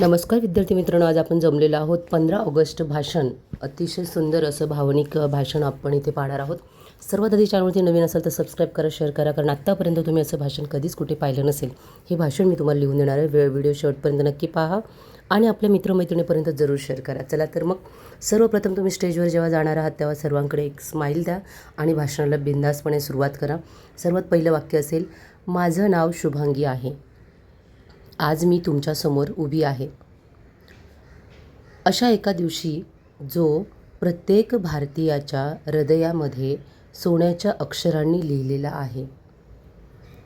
नमस्कार विद्यार्थी मित्रांनो आज आपण जमलेलो आहोत पंधरा ऑगस्ट भाषण. अतिशय सुंदर असं भावनिक भाषण आपण इथे पाहणार आहोत. सर्वात आधी चॅनलवरती नवीन असाल तर सबस्क्राईब करा शेअर करा कारण आत्तापर्यंत तुम्ही असं भाषण कधीच कुठे पाहिलं नसेल. हे भाषण मी तुम्हाला लिहून देणार आहे. वेळ व्हिडिओ शेवटपर्यंत नक्की पहा आणि आपल्या मित्रमैत्रिणीपर्यंत जरूर शेअर करा. चला तर मग सर्वप्रथम तुम्ही स्टेजवर जेव्हा जाणार आहात तेव्हा सर्वांकडे एक स्माईल द्या आणि भाषणाला बिंदासपणे सुरुवात करा. सर्वात पहिलं वाक्य असेल माझं नाव शुभांगी आहे. आज मी तुमच्यासमोर उभी आहे. अशा एका दिवशी जो प्रत्येक भारतीयाच्या हृदयामध्ये सोन्याच्या अक्षरांनी लिहिलेला आहे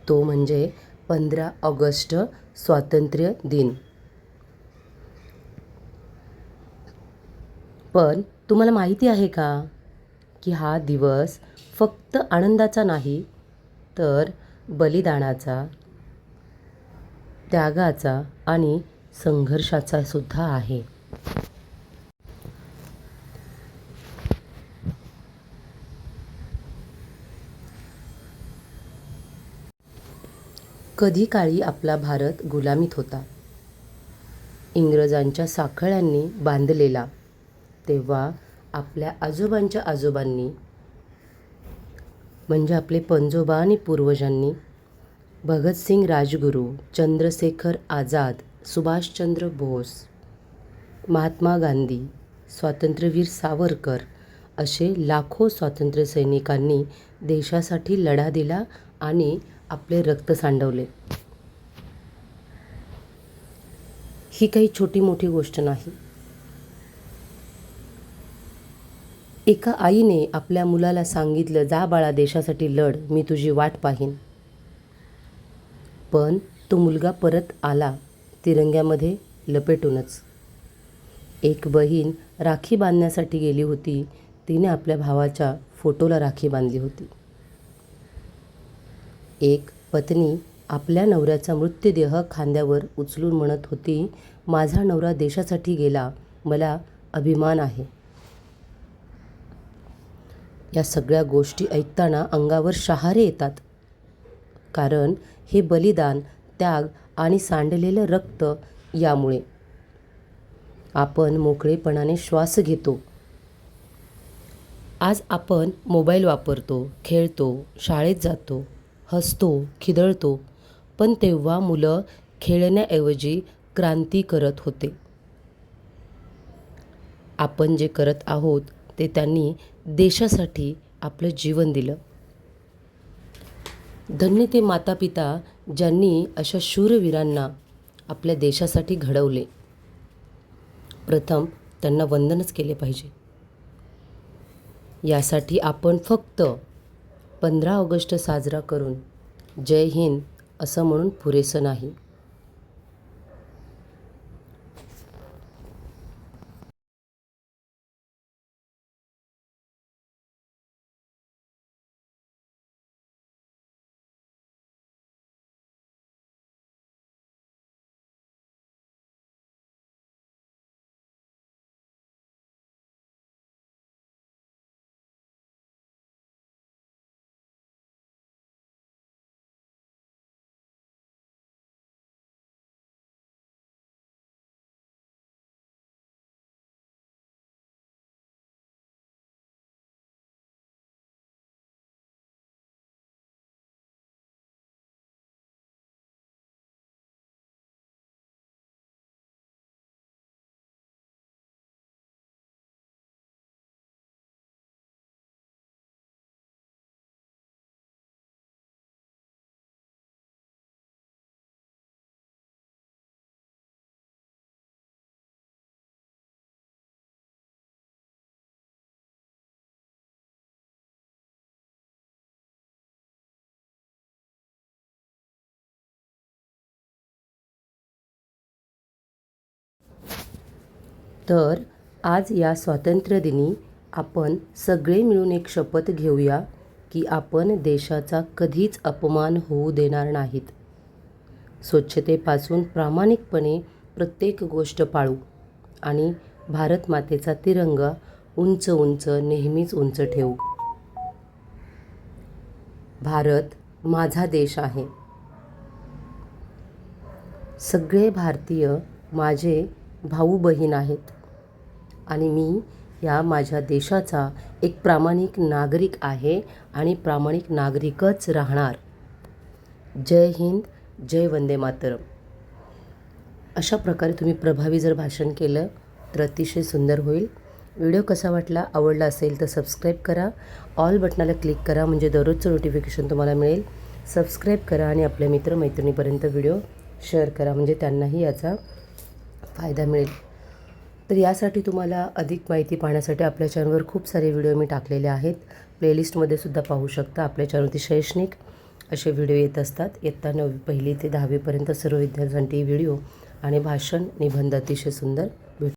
तो म्हणजे पंधरा ऑगस्ट स्वातंत्र्य दिन. पण तुम्हाला माहिती आहे का की हा दिवस फक्त आनंदाचा नाही तर बलिदानाचा त्यागाचा आणि संघर्षाचा सुद्धा आहे. कधी काळी आपला भारत गुलामीत होता. इंग्रजांच्या साखळ्यांनी बांधलेला तेव्हा आपल्या आजोबांच्या आजोबांनी म्हणजे आपले पंजोबा आणि पूर्वजांनी भगतसिंग राजगुरू चंद्रशेखर आझाद सुभाषचंद्र बोस महात्मा गांधी स्वातंत्र्यवीर सावरकर असे लाखो स्वातंत्र्यसैनिकांनी देशासाठी लढा दिला आणि आपले रक्त सांडवले. ही काही छोटी मोठी गोष्ट नाही. एका आईने आपल्या मुलाला सांगितलं जा बाळा देशासाठी लढ मी तुझी वाट पाहीन. पण तो मुलगा परत आला तिरंग्यामध्ये लपेटूनच. एक बहीण राखी बांधण्यासाठी गेली होती. तिने आपल्या भावाच्या फोटोला राखी बांधली होती. एक पत्नी आपल्या नवऱ्याचा मृत्यूदेह खांद्यावर उचलून म्हणत होती माझा नवरा देशासाठी गेला. मला अभिमान आहे. या सगळ्या गोष्टी ऐकताना अंगावर शहारे येतात. कारण हे बलिदान त्याग आणि सांडलेलं रक्त यामुळे. आपण मोकळेपणाने श्वास घेतो. आज आपण मोबाईल वापरतो खेळतो शाळेत जातो हसतो खिदळतो पण तेव्हा मुलं खेळण्याऐवजी क्रांती करत होते. आपण जे करत आहोत ते त्यांनी देशासाठी आपलं जीवन दिलं. धन्य ते माता पिता ज्यांनी अशा शूरवीरांना आपल्या देशासाठी घडवले. प्रथम त्यांना वंदनच केले पाहिजे. यासाठी आपण फक्त पंधरा ऑगस्ट साजरा करून जय हिंद असं म्हणून पुरेसं नाही. तर आज या स्वातंत्र्यदिनी आपण सगळे मिळून एक शपथ घेऊया की आपण देशाचा कधीच अपमान होऊ देणार नाहीत. स्वच्छतेपासून प्रामाणिकपणे प्रत्येक गोष्ट पाळू आणि भारत मातेचा तिरंगा उंच उंच नेहमीच उंच ठेवू. भारत माझा देश आहे. सगळे भारतीय माझे भाऊ बहीण आहेत. आणि मी या माझ्या देशाचा एक प्रामाणिक नागरिक आहे आणि प्रामाणिक नागरिकच राहणार. जय हिंद जय वंदे मातरम. अशा प्रकारे तुम्ही प्रभावी जर भाषण केलं तर अतिशय सुंदर होईल. व्हिडिओ कसा वाटला आवडला असेल तर सबस्क्राईब करा. ऑल बटनाला क्लिक करा म्हणजे दररोजचं नोटिफिकेशन तुम्हाला मिळेल. सबस्क्राईब करा आणि आपल्या मित्रमैत्रिणीपर्यंत व्हिडिओ शेअर करा म्हणजे त्यांनाही याचा फायदा मिळेल. तर यासाठी तुम्हाला अधिक माहिती पाहण्यासाठी आपल्या चॅनलवर खूप सारे व्हिडिओ मी टाकलेले आहेत. प्लेलिस्टमध्ये सुद्धा पाहू शकता. आपल्या चॅनलवरती शैक्षणिक असे व्हिडिओ येत असतात. इयत्ता नववी पहिली ते दहावीपर्यंत सर्व विद्यार्थ्यांसाठी व्हिडिओ आणि भाषण निबंध अतिशय सुंदर भेट